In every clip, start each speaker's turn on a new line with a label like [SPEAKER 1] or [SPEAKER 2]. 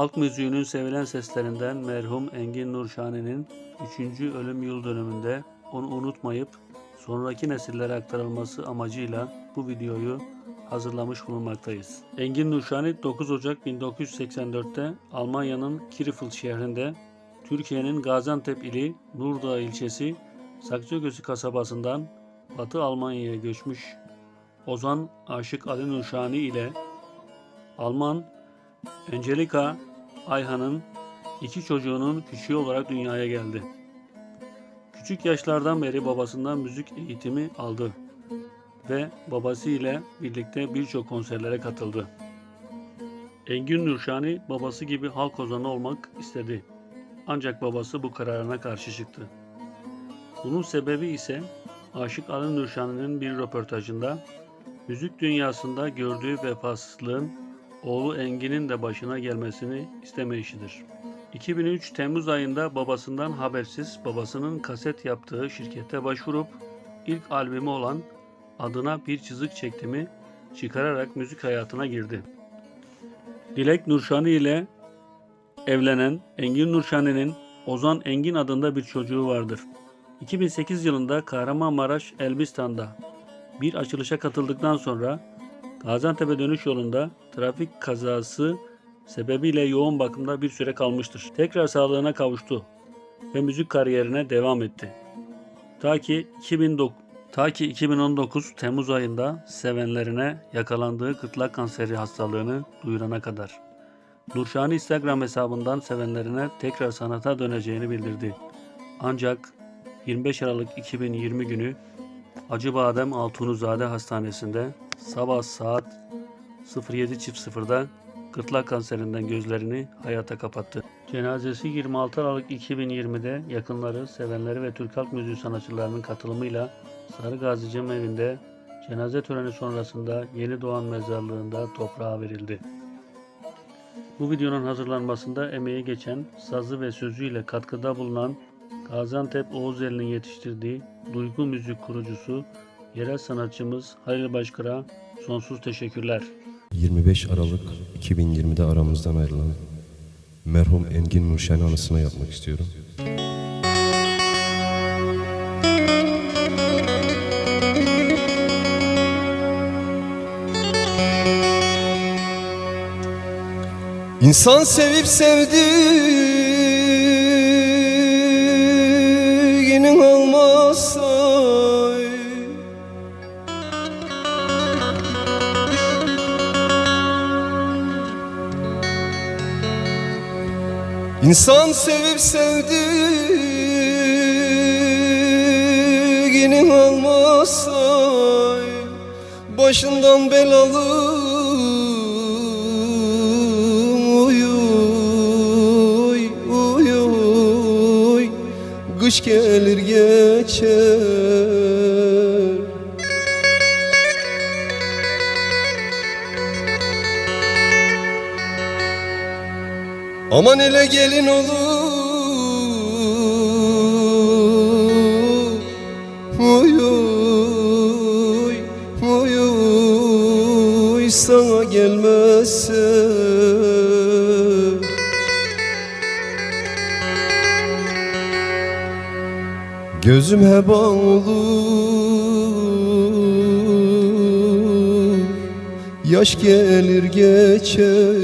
[SPEAKER 1] Halk müziğinin sevilen seslerinden merhum Engin Nurşani'nin 3. ölüm yıl dönümünde onu unutmayıp sonraki nesillere aktarılması amacıyla bu videoyu hazırlamış bulunmaktayız. Engin Nurşani 9 Ocak 1984'te Almanya'nın Krefeld şehrinde Türkiye'nin Gaziantep ili Nurdağ ilçesi Sakçagözü kasabasından Batı Almanya'ya göçmüş Ozan Aşık Ali Nurşani ile Alman Angelika Ayhan'ın iki çocuğunun küçüğü olarak dünyaya geldi. Küçük yaşlardan beri babasından müzik eğitimi aldı ve babası ile birlikte birçok konserlere katıldı. Engin Nurşani babası gibi halk ozanı olmak istedi. Ancak babası bu kararına karşı çıktı. Bunun sebebi ise Aşık Ali Nurşani'nin bir röportajında müzik dünyasında gördüğü vefasızlığın oğlu Engin'in de başına gelmesini istemeyişidir. 2003 Temmuz ayında babasından habersiz babasının kaset yaptığı şirkete başvurup ilk albümü olan adına bir çizik çektimi çıkararak müzik hayatına girdi. Dilek Nurşani ile evlenen Engin Nurşani'nin Ozan Engin adında bir çocuğu vardır. 2008 yılında Kahramanmaraş Elbistan'da bir açılışa katıldıktan sonra Gaziantep'e dönüş yolunda trafik kazası sebebiyle yoğun bakımda bir süre kalmıştır. Tekrar sağlığına kavuştu ve müzik kariyerine devam etti. Ta ki 2009 ta ki 2019 Temmuz ayında sevenlerine yakalandığı gırtlak kanseri hastalığını duyurana kadar. Nurşani Instagram hesabından sevenlerine tekrar sanata döneceğini bildirdi. Ancak 25 Aralık 2020 günü Acıbadem Altunuzade Hastanesi'nde sabah saat 07.00'da gırtlak kanserinden gözlerini hayata kapattı. Cenazesi 26 Aralık 2020'de yakınları, sevenleri ve Türk halk müziği sanatçılarının katılımıyla Sarı Gazi Cem evinde cenaze töreni sonrasında Yeni Doğan Mezarlığı'nda toprağa verildi. Bu videonun hazırlanmasında emeği geçen, sazı ve sözüyle katkıda bulunan Gaziantep Oğuzeli'nin yetiştirdiği Duygu Müzik kurucusu, yerel sanatçımız Halil Başkır'a sonsuz teşekkürler.
[SPEAKER 2] 25 Aralık 2020'de aramızdan ayrılan merhum Engin Nurşen anısına yapmak istiyorum. İnsan sevip sevdiğinin İnsan sevip sevdiğinin olmazsa Başından belalı uy uy Kış gelir geçer Aman ele gelin olur. Uy uy uy uy Sana gelmezse. Gözüm heba olur. Yaş gelir geçer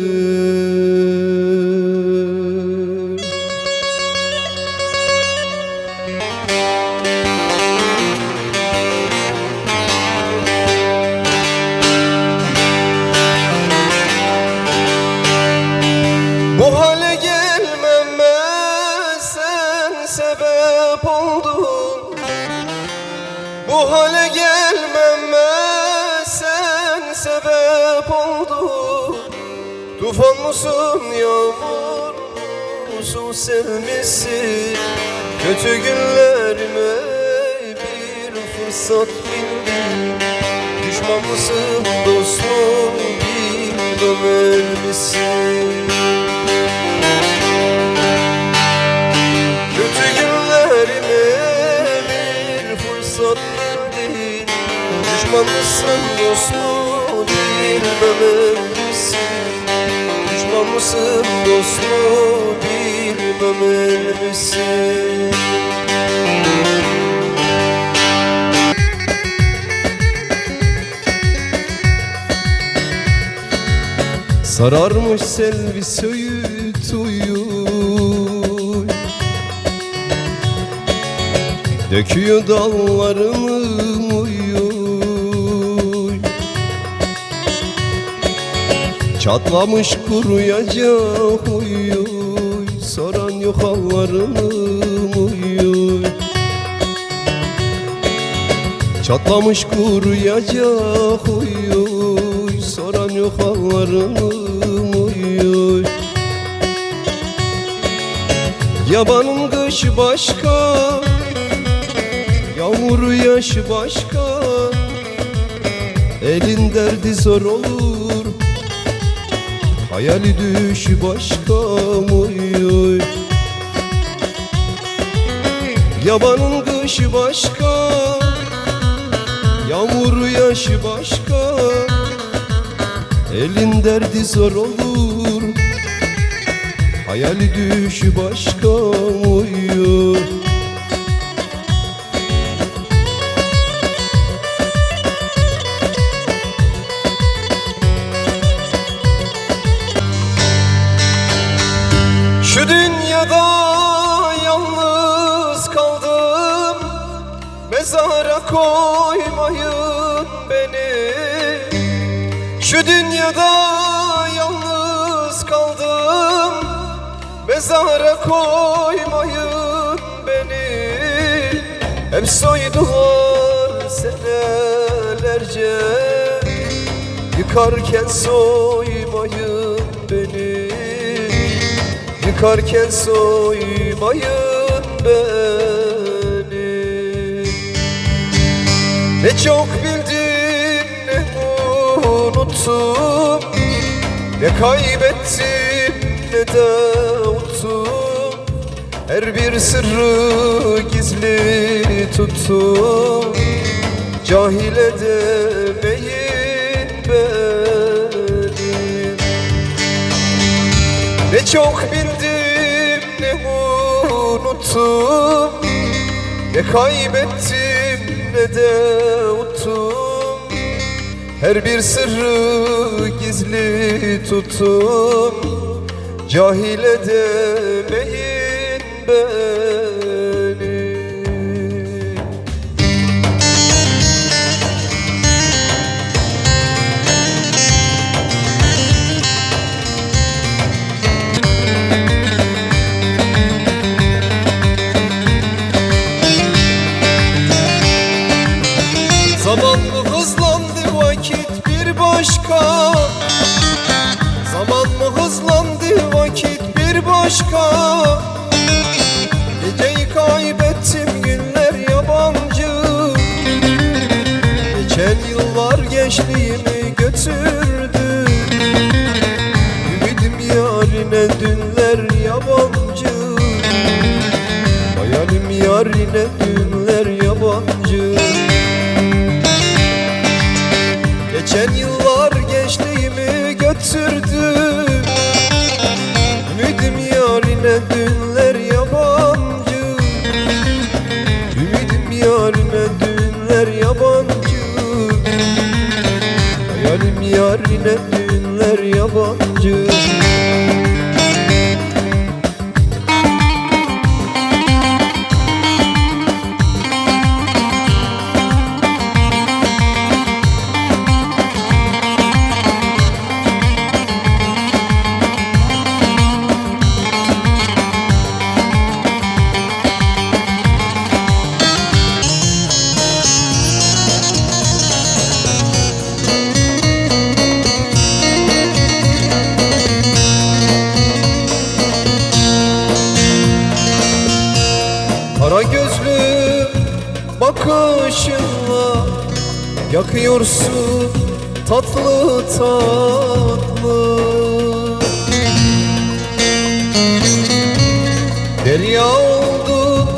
[SPEAKER 2] musun? Yağmur musun sevmişsin Kötü günlerime bir fırsat bildin Düşman mısın dost mu bilmem misin Kötü günlerime bir fırsat verdin Düşman mısın dost mu bilmem misin Düşman Düşman mısın dost mu bilmem misin Sararmış selvi söğüt uyuy Döküyor dallarını Çatlamış kuruyacak uyuy Soran yok hallarını uyuy Çatlamış kuruyacak uyuy Soran yok hallarını uyuy Yabanın kışı başka Yağmuru yaşı başka. Elin derdi zor olur Hayali düşü başka uyuy Yabanın kışı başka Yağmuru yaşı başka. Elin derdi zor olur Hayali düşü başka beni. Şu dünyada yalnız kaldım. Mezara koymayın beni. Hep soydular senelerce. Yıkarken soymayın beni. Yıkarken soymayın beni. Ne çok ne unuttum Ne kaybettim ne de unuttum. Her bir sırrı gizli tuttum Cahil edemeyin beni. Ne çok bildim ne unuttum Ne kaybettim ne de unuttum Her bir sırrı gizli tuttum Cahil edemeyin beni bir başka Geceyi kaybettim günler yabancı. Geçen yıllar gençliğimi götürdü. Ümidim yarine dünler yarine Yakıyorsun tatlı tatlı. Derya oldu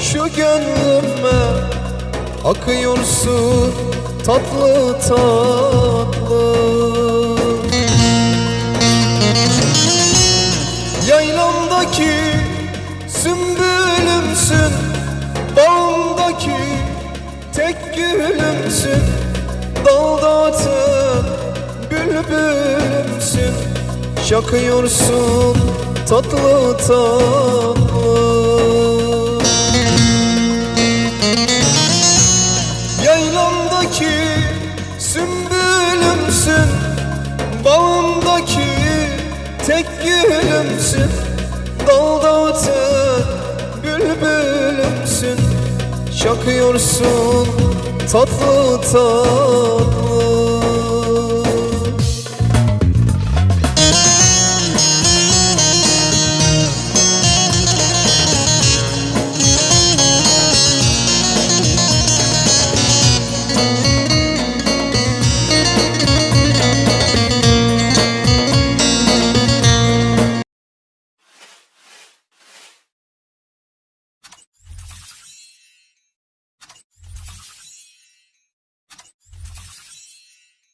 [SPEAKER 2] şu gönlüme. Akıyorsun tatlı tatlı. Yaylamdaki sümbülümsün Bağımdaki tek gülümsün Dalda atıp bülbülümsün. Şakıyorsun tatlı tatlı. Yaylamdaki sümbülümsün Bağımdaki tek gülümsün. Dalda atıp bülbülümsün Şakıyorsun tatlı tatlı